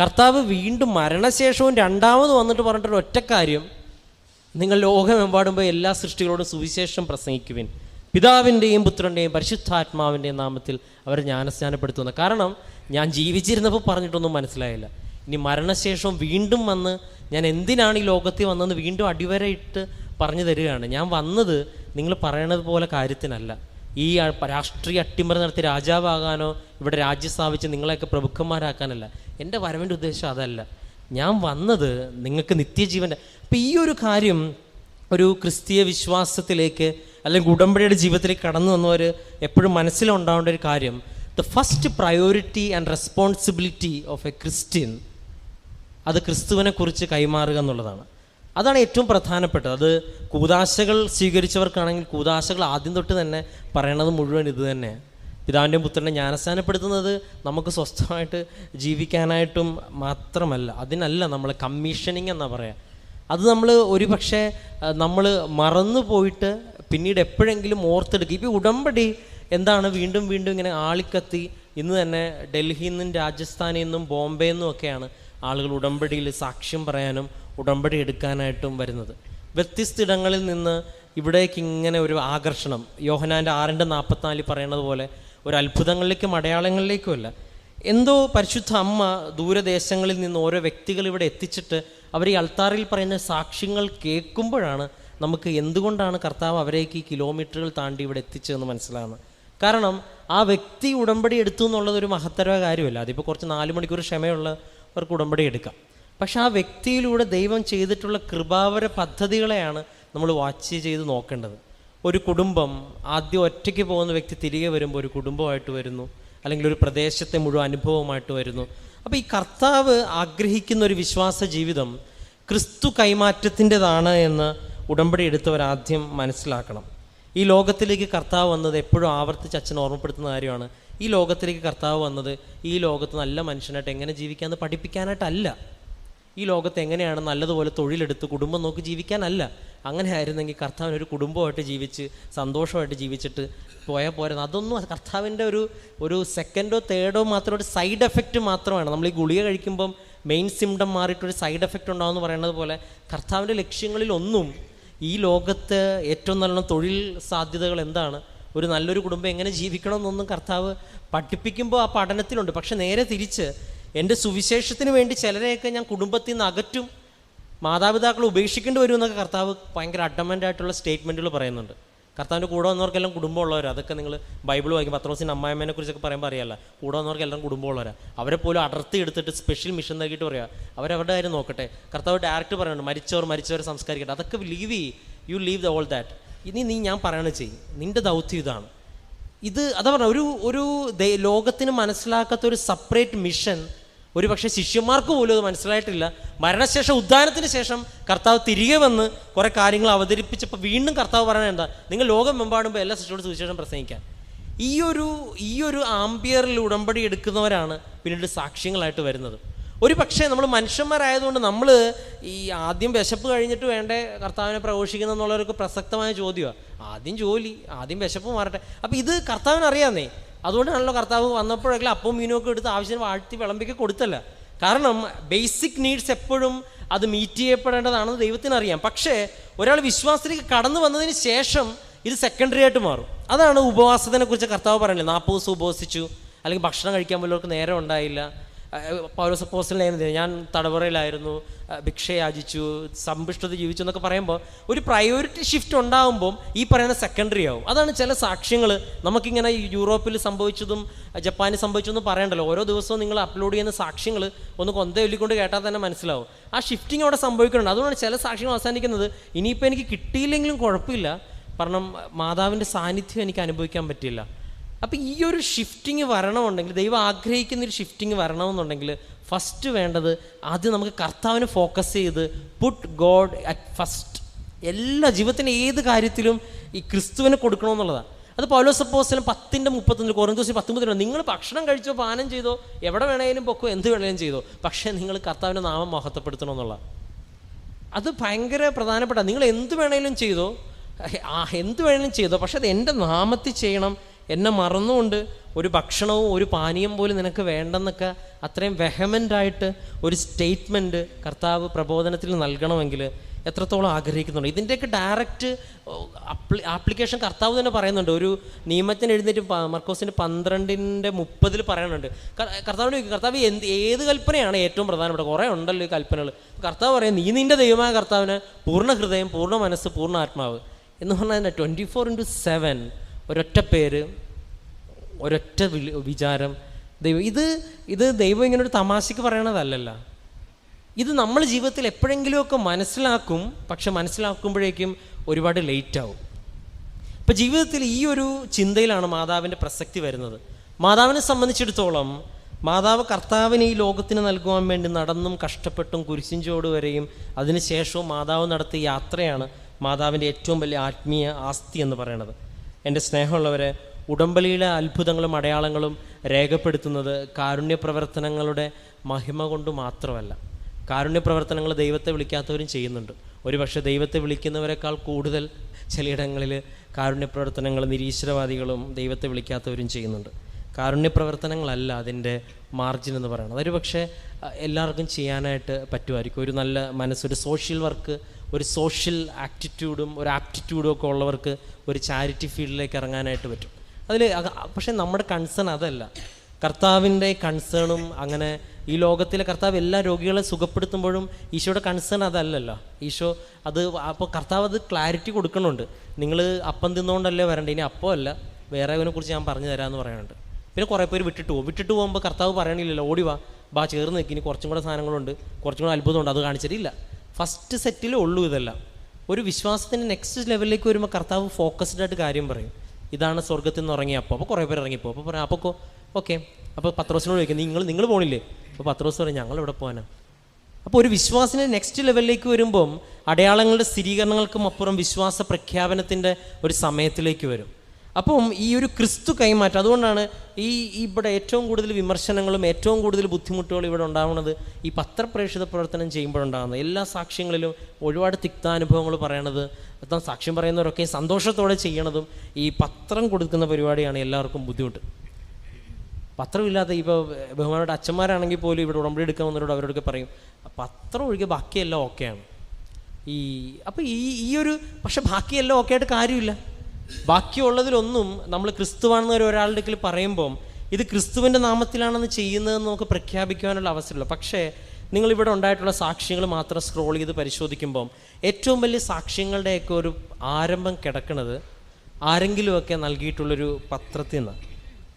കർത്താവ് വീണ്ടും മരണശേഷവും രണ്ടാമത് വന്നിട്ട് പറഞ്ഞിട്ടൊരു ഒറ്റക്കാര്യം നിങ്ങൾ ലോകമെമ്പാടുമ്പോൾ എല്ലാ സൃഷ്ടികളോടും സുവിശേഷം പ്രസംഗിക്കുവിൻ. പിതാവിന്റെയും പുത്രന്റെയും പരിശുദ്ധാത്മാവിന്റെയും നാമത്തിൽ അവരെ ജ്ഞാനസ്നാനപ്പെടുത്തുന്നു. കാരണം ഞാൻ ജീവിച്ചിരുന്നപ്പോൾ പറഞ്ഞിട്ടൊന്നും മനസ്സിലായില്ല. ഇനി മരണശേഷം വീണ്ടും വന്ന് ഞാൻ എന്തിനാണ് ഈ ലോകത്തിൽ വന്നെന്ന് വീണ്ടും അടിവരയിട്ട് പറഞ്ഞു തരികയാണ്. ഞാൻ വന്നത് നിങ്ങൾ പറയണത് പോലെ കാര്യത്തിനല്ല. ഈ രാഷ്ട്രീയ അട്ടിമറി നടത്തി രാജാവാകാനോ ഇവിടെ രാജ്യം സ്ഥാപിച്ച് നിങ്ങളെയൊക്കെ പ്രഭുക്കന്മാരാക്കാനല്ല. എന്റെ വരവിന്റെ ഉദ്ദേശം അതല്ല. ഞാൻ വന്നത് നിങ്ങൾക്ക് നിത്യജീവന്റെ അപ്പം ഈ ഒരു കാര്യം ഒരു ക്രിസ്തീയ വിശ്വാസത്തിലേക്ക് അല്ലെങ്കിൽ ഉടമ്പടിയുടെ ജീവിതത്തിലേക്ക് കടന്നു വന്നവർ എപ്പോഴും മനസ്സിലുണ്ടാവേണ്ട ഒരു കാര്യം. The first priority and responsibility of a Christian അത് ക്രിസ്തുവിനെക്കുറിച്ച് കൈമാറുക എന്നുള്ളതാണ്. അതാണ് ഏറ്റവും പ്രധാനപ്പെട്ടത്. അത് കൂതാശകൾ സ്വീകരിച്ചവർക്കാണെങ്കിൽ കൂതാശകൾ ആദ്യം തൊട്ട് തന്നെ പറയണത് മുഴുവൻ ഇത് തന്നെ പിതാവിന്റെ പുത്രനെ ജ്ഞാനസ്ഥാനപ്പെടുത്തുന്നത് നമുക്ക് സ്വസ്ഥമായിട്ട് ജീവിക്കാനായിട്ടും മാത്രമല്ല. അതിനല്ല നമ്മൾ കമ്മീഷനിങ് എന്നാ പറയാം. അത് നമ്മൾ ഒരു പക്ഷേ നമ്മൾ മറന്നു പോയിട്ട് പിന്നീട് എപ്പോഴെങ്കിലും ഓർത്തെടുക്കുക ഇപ്പോൾ ഉടമ്പടി എന്താണ് വീണ്ടും വീണ്ടും ഇങ്ങനെ ആളിക്കത്തി. ഇന്ന് തന്നെ ഡൽഹിയിൽ നിന്നും രാജസ്ഥാനിൽ നിന്നും ബോംബെ നിന്നും ഒക്കെയാണ് ആളുകൾ ഉടമ്പടിയിൽ സാക്ഷ്യം പറയാനും ഉടമ്പടി എടുക്കാനായിട്ടും വരുന്നത്. വ്യത്യസ്ത ഇടങ്ങളിൽ നിന്ന് ഇവിടേക്ക് ഇങ്ങനെ ഒരു ആകർഷണം. യോഹനാന്റെ ആറിന്റെ നാൽപ്പത്തിനാലിൽ പറയുന്നത് പോലെ ഒരു അത്ഭുതങ്ങളിലേക്കും അടയാളങ്ങളിലേക്കും അല്ല. എന്തോ പരിശുദ്ധ അമ്മ ദൂരദേശങ്ങളിൽ നിന്ന് ഓരോ വ്യക്തികൾ ഇവിടെ എത്തിച്ചിട്ട് അവർ ഈ അൾത്താറിൽ പറയുന്ന സാക്ഷ്യങ്ങൾ കേൾക്കുമ്പോഴാണ് നമുക്ക് എന്തുകൊണ്ടാണ് കർത്താവ് അവരേക്ക് ഈ കിലോമീറ്ററുകൾ താണ്ടി ഇവിടെ എത്തിച്ചതെന്ന് മനസ്സിലാകുന്നത് കാരണം ആ വ്യക്തി ഉടമ്പടി എടുത്തു എന്നുള്ളത് ഒരു മഹത്തരമായ കാര്യമല്ല. അതിപ്പോൾ കുറച്ച് നാല് മണിക്കൂർ ക്ഷമയുള്ളവർക്ക് ഉടമ്പടി എടുക്കാം. പക്ഷെ ആ വ്യക്തിയിലൂടെ ദൈവം ചെയ്തിട്ടുള്ള കൃപാവര പദ്ധതികളെയാണ് നമ്മൾ വാച്ച് ചെയ്ത് നോക്കേണ്ടത്. ഒരു കുടുംബം ആദ്യം ഒറ്റയ്ക്ക് പോകുന്ന വ്യക്തി തിരികെ വരുമ്പോൾ ഒരു കുടുംബമായിട്ട് വരുന്നു. അല്ലെങ്കിൽ ഒരു പ്രദേശത്തെ മുഴുവൻ അനുഭവമായിട്ട് വരുന്നു. അപ്പോൾ ഈ കർത്താവ് ആഗ്രഹിക്കുന്ന ഒരു വിശ്വാസ ജീവിതം ക്രിസ്തു കൈമാറ്റത്തിന്റെതാണ് എന്ന് ഉടമ്പടി എടുത്തവർ ആദ്യം മനസ്സിലാക്കണം. ഈ ലോകത്തിലേക്ക് കർത്താവ് വന്നത് എപ്പോഴും ആവർത്തിച്ച് അച്ഛൻ ഓർമ്മപ്പെടുത്തുന്ന കാര്യമാണ്. ഈ ലോകത്തിലേക്ക് കർത്താവ് വന്നത് ഈ ലോകത്ത് നല്ല മനുഷ്യനായിട്ട് എങ്ങനെ ജീവിക്കാമെന്ന് പഠിപ്പിക്കാനായിട്ടല്ല. ഈ ലോകത്ത് എങ്ങനെയാണ് നല്ലതുപോലെ തൊഴിലെടുത്ത് കുടുംബം നോക്കി ജീവിക്കാനല്ല? അങ്ങനെ ആയിരുന്നെങ്കിൽ കർത്താവിന് ഒരു കുടുംബമായിട്ട് ജീവിച്ച് സന്തോഷമായിട്ട് ജീവിച്ചിട്ട് പോയാൽ പോരാ. അതൊന്നും കർത്താവിന്റെ ഒരു ഒരു സെക്കൻഡോ തേർഡോ മാത്രം ഒരു സൈഡ് എഫക്റ്റ് മാത്രമാണ്. നമ്മൾ ഈ ഗുളിക കഴിക്കുമ്പം മെയിൻ സിംറ്റം മാറിയിട്ടൊരു സൈഡ് എഫക്റ്റ് ഉണ്ടാവും എന്ന് പറയുന്നത് പോലെ കർത്താവിന്റെ ലക്ഷ്യങ്ങളിലൊന്നും ഈ ലോകത്ത് ഏറ്റവും നല്ല തൊഴിൽ സാധ്യതകൾ എന്താണ്? ഒരു നല്ലൊരു കുടുംബം എങ്ങനെ ജീവിക്കണം എന്നൊന്നും കർത്താവ് പഠിപ്പിക്കുമ്പോൾ ആ പഠനത്തിലുണ്ട്. പക്ഷെ നേരെ തിരിച്ച് എന്റെ സുവിശേഷത്തിന് വേണ്ടി ചിലരെയൊക്കെ ഞാൻ കുടുംബത്തിൽ നിന്ന് അകറ്റും മാതാപിതാക്കളെ ഉപേക്ഷിക്കേണ്ടി വരും എന്നൊക്കെ കർത്താവ് ഭയങ്കര അഡമന്റ് ആയിട്ടുള്ള സ്റ്റേറ്റ്മെന്റുകൾ പറയുന്നുണ്ട്. കർത്താവിന്റെ കൂടെ വന്നവർക്കെല്ലാം കുടുംബമുള്ളവരാ. അതൊക്കെ നിങ്ങൾ ബൈബിൾ വായിക്കും പത്രോസിന്റെ അമ്മായമ്മേനെ കുറിച്ചൊക്കെ പറയുമ്പോൾ അറിയാമല്ലോ കൂടെ വന്നവർക്കെല്ലാം കുടുംബമുള്ളവരാ. അവരെ പോലും അടർത്തി എടുത്തിട്ട് സ്പെഷ്യൽ മിഷൻ നൽകിയിട്ട് പറയാം. അവരവരുടെ കാര്യം നോക്കട്ടെ. കർത്താവ് ഡയറക്റ്റ് പറയുന്നുണ്ട് മരിച്ചവർ മരിച്ചവർ സംസ്കരിക്കട്ടെ. അതൊക്കെ ലീവ് ചെയ് you leave the all that ഇനി നീ ഞാൻ പറയണത് ചെയ്യും. നിന്റെ ദൗത്യം ഇതാണ്. ഇത് അതാ പറഞ്ഞ ഒരു ഒരു ലോകത്തിന് മനസ്സിലാക്കാത്ത ഒരു സെപ്പറേറ്റ് മിഷൻ ഒരു പക്ഷേ ശിഷ്യന്മാർക്ക് പോലും അത് മനസ്സിലായിട്ടില്ല. മരണശേഷം ഉദ്ധാനത്തിന് ശേഷം കർത്താവ് തിരികെ വന്ന് കുറെ കാര്യങ്ങൾ അവതരിപ്പിച്ചപ്പോൾ വീണ്ടും കർത്താവ് പറയണത് എന്താ? നിങ്ങൾ ലോകം മെമ്പാടുമ്പോൾ എല്ലാ ശിഷ്യോട് സുവിശേഷം പ്രസംഗിക്കാൻ. ഈ ഒരു ഈ ഒരു ആംബിയറിൽ ഉടമ്പടി എടുക്കുന്നവരാണ് പിന്നീട് സാക്ഷ്യങ്ങളായിട്ട് വരുന്നത്. ഒരു പക്ഷേ നമ്മൾ മനുഷ്യന്മാരായതുകൊണ്ട് നമ്മൾ ഈ ആദ്യം വിശപ്പ് കഴിഞ്ഞിട്ട് വേണ്ടേ കർത്താവിനെ പ്രഘോഷിക്കുന്ന എന്നുള്ളവർക്ക് പ്രസക്തമായ ചോദ്യമാണ് ആദ്യം ജോലി ആദ്യം വിശപ്പ് മാറട്ടെ. അപ്പോൾ ഇത് കർത്താവിന് അറിയാന്നേ അതുകൊണ്ടാണല്ലോ കർത്താവ് വന്നപ്പോഴെങ്കിലും അപ്പം മീനുമൊക്കെ എടുത്ത് ആവശ്യത്തിന് വാഴ്ത്തി വിളമ്പിക്ക് കൊടുത്തല്ല. കാരണം ബേസിക് നീഡ്സ് എപ്പോഴും അത് മീറ്റ് ചെയ്യപ്പെടേണ്ടതാണെന്ന് ദൈവത്തിന് അറിയാം പക്ഷേ ഒരാൾ വിശ്വാസത്തിലേക്ക് കടന്നു വന്നതിന് ശേഷം ഇത് സെക്കൻഡറി ആയിട്ട് മാറും. അതാണ് ഉപവാസത്തിനെ കുറിച്ച് കർത്താവ് പറയുന്നത് നാൽപ്പത് ദിവസം ഉപവസിച്ചു അല്ലെങ്കിൽ ഭക്ഷണം കഴിക്കാൻ വല്ലവർക്ക് നേരം ഉണ്ടായില്ല. പൗലോസ് പോസ്റ്റലിനെ ഞാൻ തടവറയിലായിരുന്നു ഭിക്ഷയാചിച്ചു ഭിക്ഷ സമ്പുഷ്ടത ജീവിച്ചു എന്നൊക്കെ പറയുമ്പോൾ ഒരു പ്രയോറിറ്റി ഷിഫ്റ്റ് ഉണ്ടാകുമ്പം ഈ പറയുന്ന സെക്കൻഡറി ആവും. അതാണ് ചില സാക്ഷ്യങ്ങൾ നമുക്കിങ്ങനെ യൂറോപ്പിൽ സംഭവിച്ചതും ജപ്പാനിൽ സംഭവിച്ചതെന്നും പറയണ്ടല്ലോ. ഓരോ ദിവസവും നിങ്ങൾ അപ്ലോഡ് ചെയ്യുന്ന സാക്ഷ്യങ്ങൾ ഒന്ന് കൊന്ത ചൊല്ലിക്കൊണ്ട് കേട്ടാൽ തന്നെ മനസ്സിലാവും. ആ ഷിഫ്റ്റിംഗ് അവിടെ സംഭവിക്കുന്നുണ്ട്. അതുകൊണ്ടാണ് ചില സാക്ഷ്യങ്ങൾ അവസാനിക്കുന്നത്. ഇനിയിപ്പോൾ എനിക്ക് കിട്ടിയില്ലെങ്കിലും കുഴപ്പമില്ല. കാരണം മാതാവിന്റെ സാന്നിധ്യം എനിക്ക് അനുഭവിക്കാൻ പറ്റില്ല അപ്പം ഈ ഒരു ഷിഫ്റ്റിങ് വരണമെന്നുണ്ടെങ്കിൽ ദൈവം ആഗ്രഹിക്കുന്ന ഒരു ഷിഫ്റ്റിങ് വരണമെന്നുണ്ടെങ്കിൽ ഫസ്റ്റ് വേണ്ടത് ആദ്യം നമുക്ക് കർത്താവിനെ ഫോക്കസ് ചെയ്ത് പുട്ട് ഗോഡ് അറ്റ് ഫസ്റ്റ് എല്ലാ ജീവിതത്തിന്റെ ഏത് കാര്യത്തിലും ഈ ക്രിസ്തുവിനെ കൊടുക്കണമെന്നുള്ളതാണ്. അത് പൗലോസ് അപ്പോസ്തലൻ പത്തിന്റെ മുപ്പത്തൊന്ന് കുറഞ്ഞ പത്തൊമ്പതിന് നിങ്ങൾ ഭക്ഷണം കഴിച്ചോ പാനം ചെയ്തോ എവിടെ വേണേലും പൊക്കോ എന്ത് വേണേലും ചെയ്തോ പക്ഷേ നിങ്ങൾ കർത്താവിന്റെ നാമം മഹത്വപ്പെടുത്തണമെന്നുള്ള അത് ഭയങ്കര പ്രധാനപ്പെട്ട നിങ്ങൾ എന്ത് വേണേലും ചെയ്തോ ആ എന്ത് വേണേലും ചെയ്തോ പക്ഷേ അത് എന്റെ നാമത്തിൽ ചെയ്യണം എന്നെ മറന്നുകൊണ്ട് ഒരു ഭക്ഷണവും ഒരു പാനീയം പോലും നിനക്ക് വേണ്ടെന്നൊക്കെ അത്രയും വെഹമെന്റായിട്ട് ഒരു സ്റ്റേറ്റ്മെന്റ് കർത്താവ് പ്രബോധനത്തിൽ നൽകണമെങ്കിൽ എത്രത്തോളം ആഗ്രഹിക്കുന്നുണ്ട്. ഇതിന്റെയൊക്കെ ഡയറക്റ്റ് അപ്ലി ആപ്ലിക്കേഷൻ കർത്താവ് തന്നെ പറയുന്നുണ്ട്. ഒരു നിയമത്തിന് എഴുന്നേറ്റ് മർക്കോസിന്റെ പന്ത്രണ്ടിന്റെ മുപ്പതിൽ പറയുന്നുണ്ട് കർത്താവ് കർത്താവിന് കർത്താവ് എന്ത് ഏത് കൽപ്പനയാണ് ഏറ്റവും പ്രധാനപ്പെട്ട കുറേ ഉണ്ടല്ലോ ഈ കൽപ്പനകൾ. കർത്താവ് പറയും നീ നിന്റെ ദൈവമായ കർത്താവിന് പൂർണ ഹൃദയം പൂർണ മനസ്സ് പൂർണ ആത്മാവ്. എന്ന് പറഞ്ഞാൽ ട്വന്റി ഫോർ ഇന്റു സെവൻ ഒരൊറ്റ പേര് ഒരൊറ്റ വിചാരം ദൈവം. ഇത് ഇത് ദൈവം ഇങ്ങനെ ഒരു തമാശയ്ക്ക് പറയണതല്ലല്ലോ. ഇത് നമ്മൾ ജീവിതത്തിൽ എപ്പോഴെങ്കിലുമൊക്കെ മനസ്സിലാക്കും പക്ഷെ മനസ്സിലാക്കുമ്പോഴേക്കും ഒരുപാട് ലേറ്റ് ആവും ഇപ്പം ജീവിതത്തിൽ ഈ ഒരു ചിന്തയിലാണ് മാതാവിന്റെ പ്രസക്തി വരുന്നത്. മാതാവിനെ സംബന്ധിച്ചിടത്തോളം മാതാവ് കർത്താവിന് ഈ ലോകത്തിന് നൽകുവാൻ വേണ്ടി നടന്നും കഷ്ടപ്പെട്ടും കുരിശിഞ്ചോട് വരെയും അതിനുശേഷവും മാതാവ് നടത്തിയ യാത്രയാണ് മാതാവിന്റെ ഏറ്റവും വലിയ ആത്മീയ ആസ്തി എന്ന് പറയുന്നത് എന്റെ സ്നേഹമുള്ളവരെ ഉടമ്പലിയിലെ അത്ഭുതങ്ങളും അടയാളങ്ങളും രേഖപ്പെടുത്തുന്നത് കാരുണ്യപ്രവർത്തനങ്ങളുടെ മഹിമ കൊണ്ട് മാത്രമല്ല. കാരുണ്യപ്രവർത്തനങ്ങൾ ദൈവത്തെ വിളിക്കാത്തവരും ചെയ്യുന്നുണ്ട്. ഒരുപക്ഷെ ദൈവത്തെ വിളിക്കുന്നവരെക്കാൾ കൂടുതൽ ചിലയിടങ്ങളിൽ കാരുണ്യപ്രവർത്തനങ്ങൾ നിരീശ്വരവാദികളും ദൈവത്തെ വിളിക്കാത്തവരും ചെയ്യുന്നുണ്ട്. കാരുണ്യപ്രവർത്തനങ്ങളല്ല അതിന്റെ മാർജിൻ എന്ന് പറയുന്നത്. അതൊരു പക്ഷേ എല്ലാവർക്കും ചെയ്യാനായിട്ട് പറ്റുമായിരിക്കും. ഒരു നല്ല മനസ്സൊരു സോഷ്യൽ വർക്ക് ഒരു സോഷ്യൽ ആക്റ്റിറ്റ്യൂഡും ഒരു ആപ്റ്റിറ്റ്യൂഡും ഒക്കെ ഉള്ളവർക്ക് ഒരു ചാരിറ്റി ഫീൽഡിലേക്ക് ഇറങ്ങാനായിട്ട് പറ്റും. അതിൽ പക്ഷേ നമ്മുടെ കൺസേൺ അതല്ല. കർത്താവിന്റെ കൺസേണും അങ്ങനെ ഈ ലോകത്തിലെ കർത്താവ് എല്ലാ രോഗികളെ സുഖപ്പെടുത്തുമ്പോഴും ഈശോയുടെ കൺസേൺ അതല്ലല്ലോ. ഈശോ അത് അപ്പോൾ കർത്താവ് അത് ക്ലാരിറ്റി കൊടുക്കണുണ്ട് നിങ്ങൾ അപ്പം തിന്നുകൊണ്ടല്ലേ വരണ്ടേ? ഇനി അപ്പം അല്ല. വേറെ കുറിച്ച് ഞാൻ പറഞ്ഞു തരാമെന്ന് പറയുന്നുണ്ട്. പിന്നെ കുറേ പേര് വിട്ടിട്ട് പോകും. വിട്ടിട്ട് പോകുമ്പോൾ കർത്താവ് പറയണില്ലല്ലോ ഓടി വാ. ബാ ചേർന്ന് നിൽക്കി ഇനി കുറച്ചും കൂടെ സാധനങ്ങളുണ്ട്. കുറച്ചും കൂടെ അത്ഭുതമുണ്ട്. അത് കാണിച്ചിട്ടില്ല. ഫസ്റ്റ് സെറ്റിലേ ഉള്ളൂ ഇതെല്ലാം. ഒരു വിശ്വാസത്തിന്റെ നെക്സ്റ്റ് ലെവലിലേക്ക് വരുമ്പോൾ കർത്താവ് ഫോക്കസ്ഡ് ആയിട്ട് കാര്യം പറയും. ഇതാണ് സ്വർഗത്തിൽ നിന്ന് ഇറങ്ങിയപ്പോൾ അപ്പോൾ കുറേ പേര് ഇറങ്ങിപ്പോൾ അപ്പോൾ പറയാം അപ്പോൾ ഓക്കെ അപ്പോൾ പത്രോസിനോട് ചോദിക്കും നിങ്ങൾ നിങ്ങൾ പോണില്ലേ? അപ്പോൾ പത്രോസ് പറയും ഞങ്ങൾ ഇവിടെ പോകാനാ അപ്പോൾ ഒരു വിശ്വാസിനെ നെക്സ്റ്റ് ലെവലിലേക്ക് വരുമ്പം അടയാളങ്ങളുടെ സ്ഥിരീകരണങ്ങൾക്കും അപ്പുറം വിശ്വാസ പ്രഖ്യാപനത്തിന്റെ ഒരു സമയത്തിലേക്ക് വരും. അപ്പം ഈ ഒരു ക്രിസ്തു കൈമാറ്റം അതുകൊണ്ടാണ് ഈ ഇവിടെ ഏറ്റവും കൂടുതൽ വിമർശനങ്ങളും ഏറ്റവും കൂടുതൽ ബുദ്ധിമുട്ടുകളും ഇവിടെ ഉണ്ടാവുന്നത് ഈ പത്രപ്രേക്ഷിത പ്രവർത്തനം ചെയ്യുമ്പോഴുണ്ടാകുന്നത്. എല്ലാ സാക്ഷ്യങ്ങളിലും ഒരുപാട് തിക്താനുഭവങ്ങൾ പറയണത് എത്താൻ സാക്ഷ്യം പറയുന്നവരൊക്കെ സന്തോഷത്തോടെ ചെയ്യണതും ഈ പത്രം കൊടുക്കുന്ന പരിപാടിയാണ് എല്ലാവർക്കും ബുദ്ധിമുട്ട്. പത്രമില്ലാത്ത ഇപ്പോൾ ബഹുമാനോട് അച്ഛന്മാരാണെങ്കിൽ പോലും ഇവിടെ ഉടമ്പടി എടുക്കാൻ വന്നവരോട് അവരോടൊക്കെ പറയും പത്രം ഒഴികെ ബാക്കിയെല്ലാം ഓക്കെയാണ്. ഈ അപ്പോൾ ഈ ഈ ഒരു പക്ഷെ ബാക്കിയെല്ലാം ഓക്കെ ആയിട്ട് കാര്യമില്ല. ബാക്കിയുള്ളതിലൊന്നും നമ്മൾ ക്രിസ്തുവാണെന്ന് ഒരു ഒരാളുടെ അടുക്കൽ പറയുമ്പം ഇത് ക്രിസ്തുവിന്റെ നാമത്തിലാണെന്ന് ചെയ്യുന്നതെന്ന് നമുക്ക് പ്രഖ്യാപിക്കുവാനുള്ള അവസരമില്ല. പക്ഷേ നിങ്ങളിവിടെ ഉണ്ടായിട്ടുള്ള സാക്ഷ്യങ്ങൾ മാത്രം സ്ക്രോൾ ചെയ്ത് പരിശോധിക്കുമ്പം ഏറ്റവും വലിയ സാക്ഷ്യങ്ങളുടെയൊക്കെ ഒരു ആരംഭം കിടക്കുന്നത് ആരെങ്കിലുമൊക്കെ നൽകിയിട്ടുള്ളൊരു പത്രത്തിൽ നിന്ന്.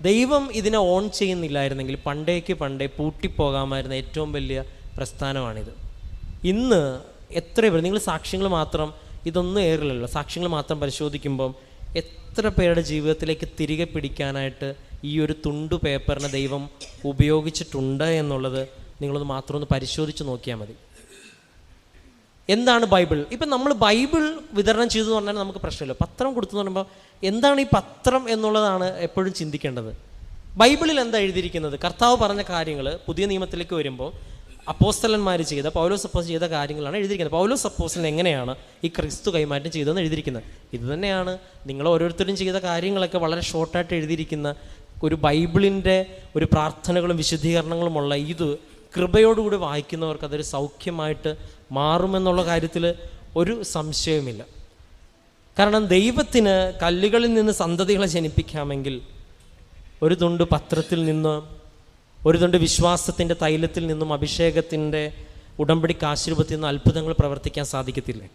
ദൈവം ഇതിനെ ഓൺ ചെയ്യുന്നില്ലായിരുന്നെങ്കിൽ പണ്ടേക്ക് പണ്ടേ പൂട്ടിപ്പോകാമായിരുന്ന ഏറ്റവും വലിയ പ്രസ്ഥാനമാണിത്. ഇന്ന് എത്ര പേർ നിങ്ങൾ സാക്ഷ്യങ്ങൾ മാത്രം ഇതൊന്നും ഏറില്ലല്ലോ. സാക്ഷ്യങ്ങൾ മാത്രം പരിശോധിക്കുമ്പം എത്ര പേരുടെ ജീവിതത്തിലേക്ക് തിരികെ പിടിക്കാനായിട്ട് ഈ ഒരു തുണ്ടു പേപ്പറിനെ ദൈവം ഉപയോഗിച്ചിട്ടുണ്ട് എന്നുള്ളത് നിങ്ങളൊന്ന് മാത്രം ഒന്ന് പരിശോധിച്ച് നോക്കിയാൽ മതി. എന്താണ് ബൈബിൾ? ഇപ്പം നമ്മൾ ബൈബിൾ വിതരണം ചെയ്തു എന്ന് പറഞ്ഞാൽ നമുക്ക് പ്രശ്നമില്ല. പത്രം കൊടുത്തു പറയുമ്പോൾ എന്താണ് ഈ പത്രം എന്നുള്ളതാണ് എപ്പോഴും ചിന്തിക്കേണ്ടത്. ബൈബിളിൽ എന്താ എഴുതിയിരിക്കുന്നത്? കർത്താവ് പറഞ്ഞ കാര്യങ്ങൾ പുതിയ നിയമത്തിലേക്ക് വരുമ്പോൾ അപ്പോസ്തലന്മാർ ചെയ്ത പൗലോസ് സപ്പോസ് ചെയ്ത കാര്യങ്ങളാണ് എഴുതിയിരിക്കുന്നത്. പൗലോ സപ്പോസിന് എങ്ങനെയാണ് ഈ ക്രിസ്തു കൈമാറ്റം ചെയ്തതെന്ന് എഴുതിയിരിക്കുന്നത്? ഇത് തന്നെയാണ് നിങ്ങൾ ഓരോരുത്തരും ചെയ്ത കാര്യങ്ങളൊക്കെ വളരെ ഷോർട്ടായിട്ട് എഴുതിയിരിക്കുന്ന ഒരു ബൈബിളിന്റെ ഒരു പ്രാർത്ഥനകളും വിശുദ്ധീകരണങ്ങളുമുള്ള ഇത് കൃപയോടുകൂടി വായിക്കുന്നവർക്ക് അതൊരു സൗഖ്യമായിട്ട് മാറുമെന്നുള്ള കാര്യത്തിൽ ഒരു സംശയവുമില്ല. കാരണം ദൈവത്തിന് കല്ലുകളിൽ നിന്ന് സന്തതികളെ ജനിപ്പിക്കാമെങ്കിൽ ഒരു തുണ്ട് പത്രത്തിൽ നിന്ന് ഒരു തുണ്ട് വിശ്വാസത്തിന്റെ തൈലത്തിൽ നിന്നും അഭിഷേകത്തിന്റെ ഉടമ്പടി കാശിരൂപത്തിൽ നിന്ന് അത്ഭുതങ്ങൾ പ്രവർത്തിക്കാൻ സാധിക്കത്തില്ലേ?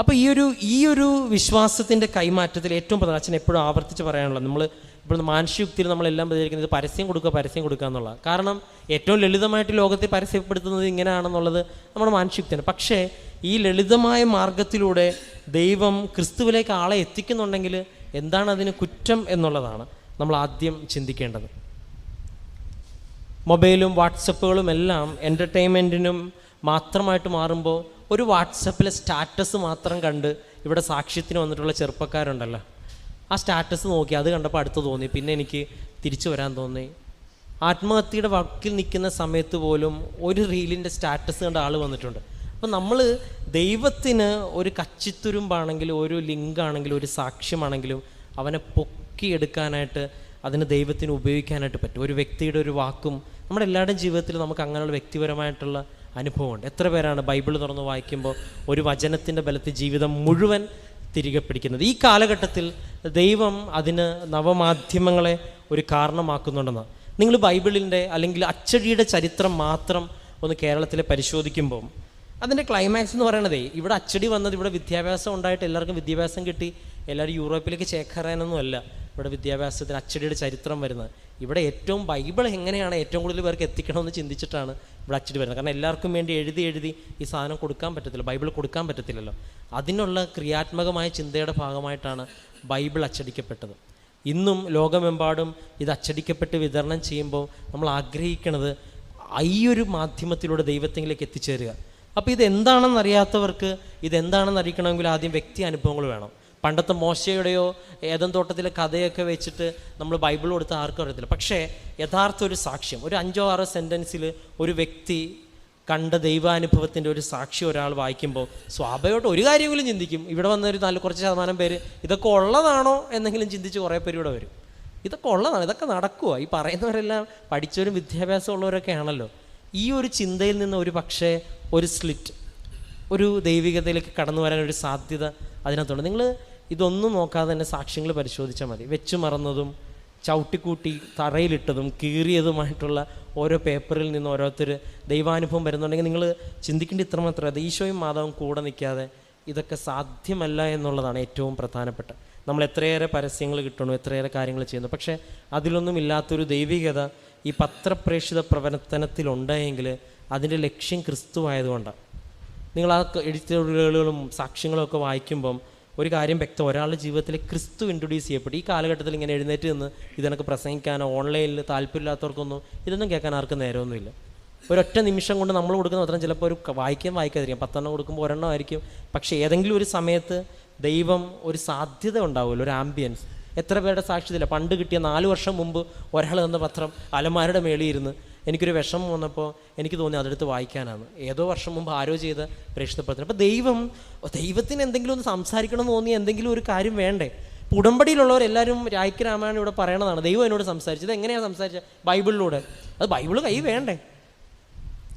അപ്പോൾ ഈ ഒരു ഈ ഒരു വിശ്വാസത്തിന്റെ കൈമാറ്റത്തിൽ ഏറ്റവും പ്രധാന അച്ഛൻ എപ്പോഴും ആവർത്തിച്ച് പറയാനുള്ളത് നമ്മൾ ഇപ്പോൾ മാനുഷ്യുക്തിയിൽ നമ്മളെല്ലാം പ്രതികരിക്കുന്നത് പരസ്യം കൊടുക്കുക പരസ്യം കൊടുക്കുക എന്നുള്ള കാരണം ഏറ്റവും ലളിതമായിട്ട് ലോകത്തെ പരസ്യപ്പെടുത്തുന്നത് ഇങ്ങനെയാണെന്നുള്ളത് നമ്മുടെ മാനുഷ്യുക്തിയാണ് പക്ഷേ ഈ ലളിതമായ മാർഗത്തിലൂടെ ദൈവം ക്രിസ്തുവിലേക്ക് ആളെ എത്തിക്കുന്നുണ്ടെങ്കിൽ എന്താണ് അതിന് കുറ്റം എന്നുള്ളതാണ് നമ്മൾ ആദ്യം ചിന്തിക്കേണ്ടത്. മൊബൈലും വാട്സപ്പുകളും എല്ലാം എന്റർടൈൻമെന്റിനും മാത്രമായിട്ട് മാറുമ്പോൾ ഒരു വാട്സപ്പിലെ സ്റ്റാറ്റസ് മാത്രം കണ്ട് ഇവിടെ സാക്ഷ്യത്തിന് വന്നിട്ടുള്ള ചെറുപ്പക്കാരുണ്ടല്ലോ. ആ സ്റ്റാറ്റസ് നോക്കി അത് കണ്ടപ്പോൾ അടുത്ത് തോന്നി. പിന്നെ എനിക്ക് തിരിച്ചു വരാൻ തോന്നി. ആത്മഹത്യയുടെ വക്കിൽ നിൽക്കുന്ന സമയത്ത് പോലും ഒരു റീലിന്റെ സ്റ്റാറ്റസ് കണ്ട ആൾ വന്നിട്ടുണ്ട്. അപ്പം നമ്മൾ ദൈവത്തിന് ഒരു കച്ചിത്തുരുമ്പാണെങ്കിലും ഒരു ലിങ്കാണെങ്കിലും ഒരു സാക്ഷ്യമാണെങ്കിലും അവനെ പൊക്കിയെടുക്കാനായിട്ട് അതിന് ദൈവത്തിന് ഉപയോഗിക്കാനായിട്ട് പറ്റും. ഒരു വ്യക്തിയുടെ ഒരു വാക്കും നമ്മുടെ എല്ലാവരുടെയും ജീവിതത്തിൽ നമുക്ക് അങ്ങനെയുള്ള വ്യക്തിപരമായിട്ടുള്ള അനുഭവമുണ്ട്. എത്ര പേരാണ് ബൈബിൾ തുറന്ന് വായിക്കുമ്പോൾ ഒരു വചനത്തിന്റെ ബലത്തിൽ ജീവിതം മുഴുവൻ തിരികെ പിടിക്കുന്നത്? ഈ കാലഘട്ടത്തിൽ ദൈവം അതിന് നവമാധ്യമങ്ങളെ ഒരു കാരണമാക്കുന്നുണ്ടെന്ന്. നിങ്ങൾ ബൈബിളിന്റെ അല്ലെങ്കിൽ അച്ചടിയുടെ ചരിത്രം മാത്രം ഒന്ന് കേരളത്തിൽ പരിശോധിക്കുമ്പോൾ അതിന്റെ ക്ലൈമാക്സ് എന്ന് പറയണതേ ഇവിടെ അച്ചടി വന്നത് ഇവിടെ വിദ്യാഭ്യാസം ഉണ്ടായിട്ട് എല്ലാവർക്കും വിദ്യാഭ്യാസം കിട്ടി. എല്ലാവരും യൂറോപ്പിലേക്ക് ചേക്കേറാനൊന്നും അല്ല ഇവിടെ വിദ്യാഭ്യാസത്തിന് അച്ചടിയുടെ ചരിത്രം വരുന്നത്. ഇവിടെ ഏറ്റവും ബൈബിൾ എങ്ങനെയാണ് ഏറ്റവും കൂടുതൽ പേർക്ക് എത്തിക്കണമെന്ന് ചിന്തിച്ചിട്ടാണ് ഇവിടെ അച്ചടി വരുന്നത്. കാരണം എല്ലാവർക്കും വേണ്ടി എഴുതി എഴുതി ഈ സാധനം കൊടുക്കാൻ പറ്റത്തില്ല ബൈബിൾ കൊടുക്കാൻ പറ്റത്തില്ലല്ലോ. അതിനുള്ള ക്രിയാത്മകമായ ചിന്തയുടെ ഭാഗമായിട്ടാണ് ബൈബിൾ അച്ചടിക്കപ്പെട്ടത്. ഇന്നും ലോകമെമ്പാടും ഇത് അച്ചടിക്കപ്പെട്ട് വിതരണം ചെയ്യുമ്പോൾ നമ്മൾ ആഗ്രഹിക്കുന്നത് ഈ ഒരു മാധ്യമത്തിലൂടെ ദൈവത്തെങ്കിലേക്ക് എത്തിച്ചേരുക. അപ്പോൾ ഇത് എന്താണെന്ന് അറിയാത്തവർക്ക് ഇതെന്താണെന്ന് അറിയിക്കണമെങ്കിൽ ആദ്യം വ്യക്തി അനുഭവങ്ങൾ വേണം. പണ്ടത്തെ മോശയുടെയോ ഏതൻ തോട്ടത്തിലെ കഥയൊക്കെ വെച്ചിട്ട് നമ്മൾ ബൈബിൾ കൊടുത്ത് ആർക്കും അറിയത്തില്ല. പക്ഷേ യഥാർത്ഥ ഒരു സാക്ഷ്യം ഒരു അഞ്ചോ ആറോ സെന്റൻസിൽ ഒരു വ്യക്തി കണ്ട ദൈവാനുഭവത്തിന്റെ ഒരു സാക്ഷി ഒരാൾ വായിക്കുമ്പോൾ സ്വാഭാവികമായിട്ട് ഒരു കാര്യമെങ്കിലും ചിന്തിക്കും. ഇവിടെ വന്ന ഒരു നാല് കുറച്ച് ശതമാനം പേര് ഇതൊക്കെ ഉള്ളതാണോ എന്നെങ്കിലും ചിന്തിച്ച് കുറേ പേര് ഇവിടെ വരും. ഇതൊക്കെ ഉള്ളതാണ് ഇതൊക്കെ നടക്കുക ഈ പറയുന്നവരെല്ലാം പഠിച്ചവരും വിദ്യാഭ്യാസം ഉള്ളവരൊക്കെ ആണല്ലോ. ഈ ഒരു ചിന്തയിൽ നിന്ന് ഒരു പക്ഷേ ഒരു സ്ലിറ്റ് ഒരു ദൈവികതയിലേക്ക് കടന്നു വരാൻ ഒരു സാധ്യത അതിനകത്തുണ്ട്. നിങ്ങൾ ഇതൊന്നും നോക്കാതെ തന്നെ സാക്ഷ്യങ്ങൾ പരിശോധിച്ചാൽ മതി. വെച്ചു മറന്നതും ചവിട്ടിക്കൂട്ടി തറയിലിട്ടതും കീറിയതുമായിട്ടുള്ള ഓരോ പേപ്പറിൽ നിന്ന് ഓരോരുത്തർ ദൈവാനുഭവം വരുന്നുണ്ടെങ്കിൽ നിങ്ങൾ ചിന്തിക്കേണ്ട ഇത്രമാത്രം അത് ഈശോയും മാതാവും കൂടെ നിൽക്കാതെ ഇതൊക്കെ സാധ്യമല്ല എന്നുള്ളതാണ് ഏറ്റവും പ്രധാനപ്പെട്ട. നമ്മൾ എത്രയേറെ പരസ്യങ്ങൾ കിട്ടണു എത്രയേറെ കാര്യങ്ങൾ ചെയ്യുന്നു. പക്ഷേ അതിലൊന്നും ഇല്ലാത്തൊരു ദൈവികത ഈ പത്രപ്രേക്ഷിത പ്രവർത്തനത്തിലുണ്ടെങ്കിൽ അതിന്റെ ലക്ഷ്യം ക്രിസ്തു ആയതുകൊണ്ടാണ് നിങ്ങൾ ആ എഡിറ്റോറിയലുകളും സാക്ഷ്യങ്ങളും ഒക്കെ വായിക്കുമ്പം ഒരു കാര്യം വ്യക്തം ഒരാളുടെ ജീവിതത്തിൽ ക്രിസ്തു ഇൻട്രൊഡ്യൂസ് ചെയ്യപ്പെട്ടു. ഈ കാലഘട്ടത്തിൽ ഇങ്ങനെ എഴുന്നേറ്റ് നിന്ന് ഇതിനൊക്കെ പ്രസംഗിക്കാനോ ഓൺലൈനിൽ താല്പര്യമില്ലാത്തവർക്കൊന്നും ഇതൊന്നും കേൾക്കാൻ ആർക്കും നേരമൊന്നുമില്ല. ഒരൊറ്റ നിമിഷം കൊണ്ട് നമ്മൾ കൊടുക്കുന്ന പത്രം ചിലപ്പോൾ ഒരു വായിക്കാൻ വായിക്കാതിരിക്കാം. പത്തെണ്ണം കൊടുക്കുമ്പോൾ ഒരെണ്ണം ആയിരിക്കും. പക്ഷേ ഏതെങ്കിലും ഒരു സമയത്ത് ദൈവം ഒരു സാധ്യത ഉണ്ടാവുമല്ലോ ഒരു ആംബിയൻസ് എത്ര പേരുടെ സാക്ഷ്യത്തില്ല പണ്ട് കിട്ടിയ നാല് വർഷം മുമ്പ് ഒരാൾ തന്ന പത്രം അലമാരുടെ മേളിയിരുന്ന് എനിക്കൊരു വിഷമം വന്നപ്പോൾ എനിക്ക് തോന്നി അതെടുത്ത് വായിക്കാനാണ്. ഏതോ വർഷം മുമ്പ് ആരോ ചെയ്ത പ്രേക്ഷിതപ്രവർത്തനം അപ്പോൾ ദൈവം ദൈവത്തിന് എന്തെങ്കിലും ഒന്ന് സംസാരിക്കണം എന്ന് തോന്നിയ എന്തെങ്കിലും ഒരു കാര്യം വേണ്ടേ? ഉടമ്പടിയിലുള്ളവർ എല്ലാവരും രായ്ക്ക് രാമായണം ഇവിടെ പറയണതാണ്. ദൈവം എന്നോട് സംസാരിച്ചത് എങ്ങനെയാണ് സംസാരിച്ചത് ബൈബിളിലൂടെ. അത് ബൈബിൾ കൈ വേണ്ടേ?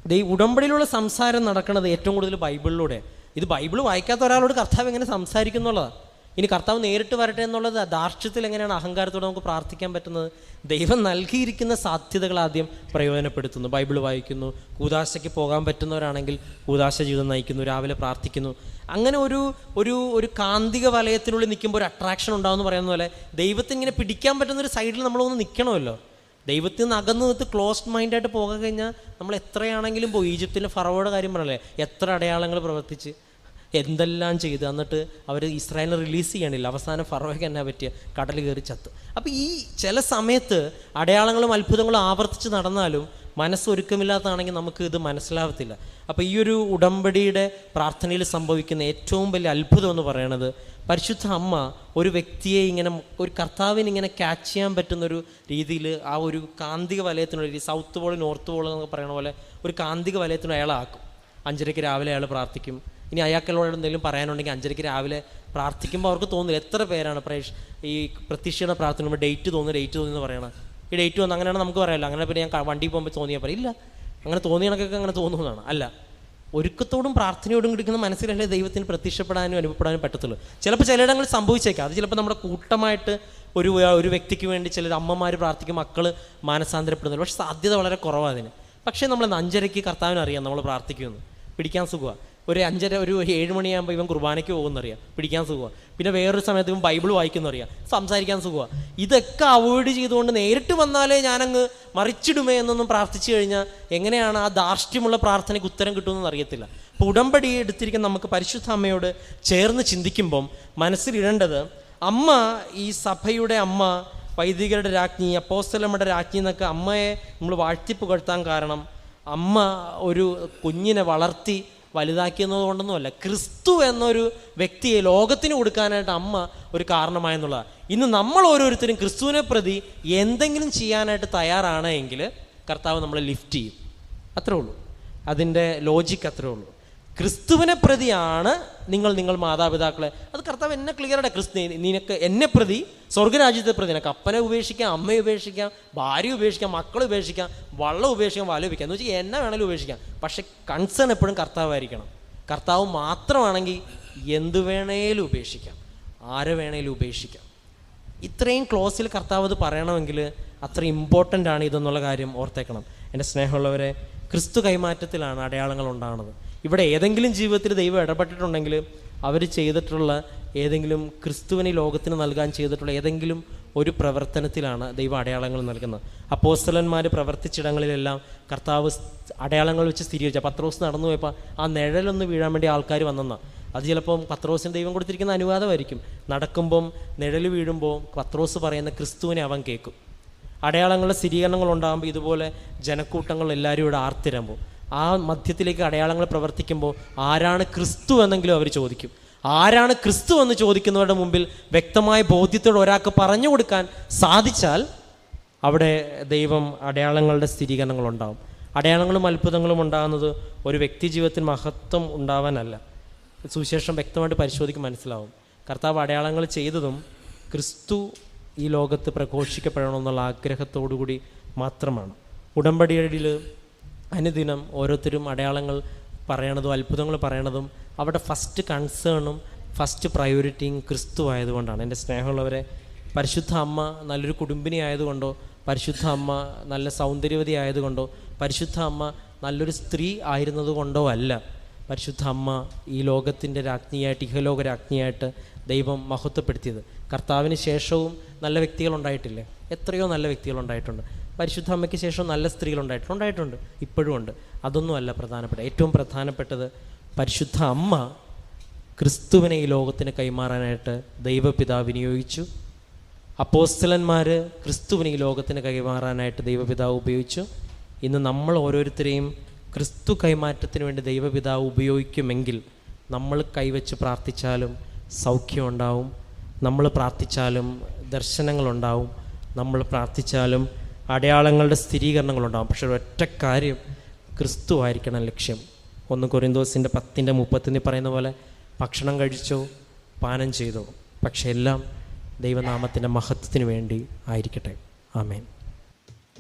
ദൈവ ഉടമ്പടിയിലുള്ള സംസാരം നടക്കുന്നത് ഏറ്റവും കൂടുതൽ ബൈബിളിലൂടെ. ഇത് ബൈബിൾ വായിക്കാത്ത ഒരാളോട് കർത്താവ് എങ്ങനെ സംസാരിക്കുന്നുള്ളതാണ് ഇനി കർത്താവ് നേരിട്ട് വരട്ടെ എന്നുള്ളത് ധാർഷ്ട്യത്തിൽ എങ്ങനെയാണ് അഹങ്കാരത്തോടെ നമുക്ക് പ്രാർത്ഥിക്കാൻ പറ്റുന്നത്? ദൈവം നൽകിയിരിക്കുന്ന സാധ്യതകൾ ആദ്യം പ്രയോജനപ്പെടുത്തുന്നു. ബൈബിൾ വായിക്കുന്നു. കൂതാശയ്ക്ക് പോകാൻ പറ്റുന്നവരാണെങ്കിൽ കൂതാശ ജീവിതം നയിക്കുന്നു രാവിലെ പ്രാർത്ഥിക്കുന്നു. അങ്ങനെ ഒരു ഒരു ഒരു കാന്തിക വലയത്തിനുള്ളിൽ നിൽക്കുമ്പോൾ ഒരു അട്രാക്ഷൻ ഉണ്ടാകുമെന്ന് പറയുന്ന പോലെ ദൈവത്തെ ഇങ്ങനെ പിടിക്കാൻ പറ്റുന്ന ഒരു സൈഡിൽ നമ്മളൊന്ന് നിൽക്കണമല്ലോ. ദൈവത്തിൽ നിന്ന് അകന്നു നിർത്ത് ക്ലോസ്ഡ് മൈൻഡായിട്ട് പോകാൻ കഴിഞ്ഞാൽ നമ്മൾ എത്രയാണെങ്കിലും പോയി. ഈജിപ്തിലെ ഫറവോയുടെ കാര്യം പറഞ്ഞല്ലേ എത്ര അടയാളങ്ങൾ പ്രവർത്തിച്ച്. എന്തെല്ലാം ചെയ്ത്? എന്നിട്ട് അവർ ഇസ്രായേലിനെ റിലീസ് ചെയ്യണില്ല. അവസാനം ഫറോയ്ക്ക് എന്നാ പറ്റിയ? കടൽ കയറി ചത്ത്. അപ്പോൾ ഈ ചില സമയത്ത് അടയാളങ്ങളും അത്ഭുതങ്ങളും ആവർത്തിച്ച് നടന്നാലും മനസ്സൊരുക്കമില്ലാത്തതാണെങ്കിൽ നമുക്ക് ഇത് മനസ്സിലാവത്തില്ല. അപ്പോൾ ഈ ഒരു ഉടമ്പടിയുടെ പ്രാർത്ഥനയിൽ സംഭവിക്കുന്ന ഏറ്റവും വലിയ അത്ഭുതം എന്ന് പറയണത് പരിശുദ്ധ അമ്മ ഒരു വ്യക്തിയെ ഇങ്ങനെ ഒരു കർത്താവിനെ ഇങ്ങനെ ക്യാച്ച് ചെയ്യാൻ പറ്റുന്ന ഒരു രീതിയിൽ ആ ഒരു കാന്തിക വലയത്തിനുള്ള സൗത്ത് പോൾ നോർത്ത് പോൾ എന്നൊക്കെ പറയുന്ന പോലെ ഒരു കാന്തിക വലയത്തിന് അയാളാക്കും അഞ്ചരയ്ക്ക് രാവിലെ അയാൾ പ്രാർത്ഥിക്കും. ഇനി അയാൾക്കുള്ളവരോട് എന്തെങ്കിലും പറയാനുണ്ടെങ്കിൽ അഞ്ചരയ്ക്ക് രാവിലെ പ്രാർത്ഥിക്കുമ്പോൾ അവർക്ക് തോന്നില്ല. എത്ര പേരാണ് പ്രേക്ഷ ഈ പ്രത്യക്ഷയുടെ പ്രാർത്ഥന ഡേറ്റ് തോന്നുന്നു ഡേറ്റ് തോന്നി എന്ന് പറയണം ഈ ഡേറ്റ് വന്നു അങ്ങനെയാണ് നമുക്ക് പറയാമല്ലോ അങ്ങനെ പിന്നെ ഞാൻ വണ്ടി പോകുമ്പോൾ തോന്നിയാൽ പറയും. ഇല്ല. അങ്ങനെ തോന്നിയ കണക്കൊക്കെ അങ്ങനെ തോന്നുന്നതാണ്. അല്ല. ഒരുക്കത്തോടും പ്രാർത്ഥനയോടും കിടക്കുന്ന മനസ്സിലല്ലേ ദൈവത്തിന് പ്രത്യക്ഷപ്പെടാനും അനുഭവപ്പെടാനും പറ്റത്തുള്ളൂ. ചിലപ്പോൾ ചിലയിടങ്ങളിൽ സംഭവിച്ചേക്കാം. അത് ചിലപ്പോൾ നമ്മുടെ കൂട്ടമായിട്ട് ഒരു ഒരു വ്യക്തിക്ക് വേണ്ടി ചിലർ അമ്മമാർ പ്രാർത്ഥിക്കും മക്കൾ മാനസാന്തരപ്പെടുന്നില്ല പക്ഷേ സാധ്യത വളരെ കുറവാണ് അതിന്. പക്ഷേ നമ്മൾ അഞ്ചരയ്ക്ക് കർത്താവിനറിയാം നമ്മൾ പ്രാർത്ഥിക്കുമെന്ന്. പിടിക്കാൻ സുഖമാണ് ഒരു അഞ്ചര ഒരു ഏഴ് മണിയാകുമ്പോൾ ഇവൻ കുർബാനയ്ക്ക് പോകുന്നറിയാം. പിടിക്കാൻ സുഖമാണ് പിന്നെ വേറൊരു സമയത്ത് ഇവൻ ബൈബിൾ വായിക്കുന്നറിയാം. സംസാരിക്കാൻ സുഖമാണ് ഇതൊക്കെ അവോയ്ഡ് ചെയ്തുകൊണ്ട് നേരിട്ട് വന്നാലേ ഞാനങ്ങ് മറിച്ചിടുമേ എന്നൊന്നും പ്രാർത്ഥിച്ചു കഴിഞ്ഞാൽ എങ്ങനെയാണ് ആ ധാർഷ്ട്യമുള്ള പ്രാർത്ഥനയ്ക്ക് ഉത്തരം കിട്ടുമെന്ന് അറിയത്തില്ല. അപ്പോൾ ഉടമ്പടി എടുത്തിരിക്കുന്ന നമുക്ക് പരിശുദ്ധ അമ്മയോട് ചേർന്ന് ചിന്തിക്കുമ്പം മനസ്സിലിടേണ്ടത് അമ്മ ഈ സഭയുടെ അമ്മ വൈദികരുടെ രാജ്ഞി അപ്പോസ്തലമ്മയുടെ രാജ്ഞി എന്നൊക്കെ അമ്മയെ നമ്മൾ വാഴ്ത്തി കാരണം അമ്മ ഒരു കുഞ്ഞിനെ വളർത്തി വലുതാക്കിയെന്നത് കൊണ്ടൊന്നുമല്ല ക്രിസ്തു എന്നൊരു വ്യക്തിയെ ലോകത്തിന് കൊടുക്കാനായിട്ട് അമ്മ ഒരു കാരണമായെന്നുള്ളതാണ്. ഇന്ന് നമ്മൾ ഓരോരുത്തരും ക്രിസ്തുവിനെ പ്രതി എന്തെങ്കിലും ചെയ്യാനായിട്ട് തയ്യാറാണ് എങ്കിൽ കർത്താവ് നമ്മളെ ലിഫ്റ്റ് ചെയ്യും. അത്രേ ഉള്ളൂ. അതിന്റെ ലോജിക്ക് അത്രേ ഉള്ളൂ. ക്രിസ്തുവിനെ പ്രതിയാണ് നിങ്ങൾ നിങ്ങൾ മാതാപിതാക്കളെ. അത് കർത്താവ് എന്നെ ക്ലിയർ ആയിട്ട് ക്രിസ്തു നിനക്ക് എന്നെ പ്രതി സ്വർഗരാജ്യത്തെ പ്രതി. നിനക്ക് അപ്പനെ ഉപേക്ഷിക്കാം അമ്മയെ ഉപേക്ഷിക്കാം ഭാര്യ ഉപേക്ഷിക്കാം മക്കളെ ഉപേക്ഷിക്കാം വള്ളം ഉപേക്ഷിക്കാം വല ഉപേക്ഷിക്കാം. എന്ന് വെച്ചാൽ എന്നെ വേണമെങ്കിലും ഉപേക്ഷിക്കാം. പക്ഷേ കൺസേൺ എപ്പോഴും കർത്താവായിരിക്കണം. കർത്താവ് മാത്രമാണെങ്കിൽ എന്ത് വേണേലും ഉപേക്ഷിക്കാം. ആരെ വേണേലും ഉപേക്ഷിക്കാം. ഇത്രയും ക്ലോസിൽ കർത്താവ് അത് പറയണമെങ്കിൽ അത്ര ഇമ്പോർട്ടന്റ് ആണ് ഇതെന്നുള്ള കാര്യം ഓർത്തേക്കണം. എന്റെ സ്നേഹമുള്ളവരെ ക്രിസ്തു കൈമാറ്റത്തിലാണ് അടയാളങ്ങൾ ഉണ്ടാകുന്നത്. ഇവിടെ ഏതെങ്കിലും ജീവിതത്തിൽ ദൈവം ഇടപെട്ടിട്ടുണ്ടെങ്കിൽ അവർ ചെയ്തിട്ടുള്ള ഏതെങ്കിലും ക്രിസ്തുവിനെ ലോകത്തിന് നൽകാൻ ചെയ്തിട്ടുള്ള ഏതെങ്കിലും ഒരു പ്രവർത്തനത്തിലാണ് ദൈവം അടയാളങ്ങൾ നൽകുന്നത്. അപ്പോസ്തലന്മാർ പ്രവർത്തിച്ചിടങ്ങളിലെല്ലാം കർത്താവ് അടയാളങ്ങൾ വെച്ച് സ്ഥിരീകരിച്ച. പത്രോസ് നടന്നു പോയപ്പോൾ ആ നിഴലൊന്ന് വീഴാൻ വേണ്ടി ആൾക്കാർ വന്നെന്ന്. അത് ചിലപ്പം പത്രോസിന് ദൈവം കൊടുത്തിരിക്കുന്ന അനുവാദമായിരിക്കും. നടക്കുമ്പം നിഴൽ വീഴുമ്പോൾ പത്രോസ് പറയുന്ന ക്രിസ്തുവിനെ അവൻ കേൾക്കും. അടയാളങ്ങളുടെ സ്ഥിരീകരണങ്ങൾ ഉണ്ടാകുമ്പോൾ ഇതുപോലെ ജനക്കൂട്ടങ്ങൾ എല്ലാവരും ഇവിടെ ആർത്തിരമ്പും. ആ മധ്യത്തിലേക്ക് അടയാളങ്ങൾ പ്രവർത്തിക്കുമ്പോൾ ആരാണ് ക്രിസ്തു എന്നെങ്കിലും അവർ ചോദിക്കും. ആരാണ് ക്രിസ്തു എന്ന് ചോദിക്കുന്നവരുടെ മുമ്പിൽ വ്യക്തമായ ബോധ്യത്തോടെ ഒരാൾക്ക് പറഞ്ഞു കൊടുക്കാൻ സാധിച്ചാൽ അവിടെ ദൈവം അടയാളങ്ങളുടെ സ്ഥിരീകരണങ്ങൾ ഉണ്ടാകും അടയാളങ്ങളും അത്ഭുതങ്ങളും ഉണ്ടാകുന്നത് ഒരു വ്യക്തി ജീവിതത്തിൽ മഹത്വം ഉണ്ടാവാനല്ല. സുവിശേഷം വ്യക്തമായിട്ട് പരിശോധിക്കും മനസ്സിലാവും. കർത്താവ് അടയാളങ്ങൾ ചെയ്തതും ക്രിസ്തു ഈ ലോകത്ത് പ്രഘോഷിക്കപ്പെടണമെന്നുള്ള ആഗ്രഹത്തോടു കൂടി മാത്രമാണ് ഉടമ്പടിയിൽ അനുദിനം ഓരോരുത്തരും അടയാളങ്ങൾ പറയണതും അത്ഭുതങ്ങൾ പറയണതും അവിടെ ഫസ്റ്റ് കൺസേണും ഫസ്റ്റ് പ്രയോറിറ്റിയും ക്രിസ്തു ആയതുകൊണ്ടാണ്. എന്റെ സ്നേഹമുള്ളവരെ പരിശുദ്ധ അമ്മ നല്ലൊരു കുടുംബിനി ആയതുകൊണ്ടോ പരിശുദ്ധ അമ്മ നല്ല സൗന്ദര്യവതി ആയതുകൊണ്ടോ പരിശുദ്ധ അമ്മ നല്ലൊരു സ്ത്രീ ആയിരുന്നതുകൊണ്ടോ അല്ല പരിശുദ്ധ അമ്മ ഈ ലോകത്തിന്റെ രാജ്ഞിയായിട്ട് ഇഹലോക രാജ്ഞിയായിട്ട് ദൈവം മഹത്വപ്പെടുത്തിയത്. കർത്താവിന് ശേഷവും നല്ല വ്യക്തികളുണ്ടായിട്ടില്ലേ? എത്രയോ നല്ല വ്യക്തികൾ ഉണ്ടായിട്ടുണ്ട് പരിശുദ്ധ അമ്മയ്ക്ക് ശേഷം നല്ല സ്ത്രീകൾ ഉണ്ടായിട്ടുണ്ട്. ഇപ്പോഴും ഉണ്ട്. അതൊന്നും അല്ല പ്രധാനപ്പെട്ട ഏറ്റവും പ്രധാനപ്പെട്ടത് പരിശുദ്ധ അമ്മ ക്രിസ്തുവിനെ ഈ ലോകത്തിന് കൈമാറാനായിട്ട് ദൈവപിതാവ് വിനിയോഗിച്ചു. അപ്പോസ്തലന്മാർ ക്രിസ്തുവിനെ ഈ ലോകത്തിന് കൈമാറാനായിട്ട് ദൈവപിതാവ് ഉപയോഗിച്ചു. ഇന്ന് നമ്മൾ ഓരോരുത്തരെയും ക്രിസ്തു കൈമാറ്റത്തിന് വേണ്ടി ദൈവപിതാവ് ഉപയോഗിക്കുമെങ്കിൽ നമ്മൾ കൈവച്ച് പ്രാർത്ഥിച്ചാലും സൗഖ്യം ഉണ്ടാവും. നമ്മൾ പ്രാർത്ഥിച്ചാലും ദർശനങ്ങളുണ്ടാവും. നമ്മൾ പ്രാർത്ഥിച്ചാലും അടയാളങ്ങളുടെ സ്ഥിരീകരണങ്ങളുണ്ടാകും പക്ഷെ ഒറ്റ കാര്യം ക്രിസ്തു ആയിരിക്കണം ലക്ഷ്യം. ഒന്ന് കൊരിന്തോസിന്റെ പത്തിന്റെ മുപ്പത്തിന് പറയുന്ന പോലെ ഭക്ഷണം കഴിച്ചോ പാനം ചെയ്തോ. പക്ഷെ എല്ലാം ദൈവനാമത്തിന്റെ മഹത്വത്തിന് വേണ്ടി ആയിരിക്കട്ടെ. ആമേൻ.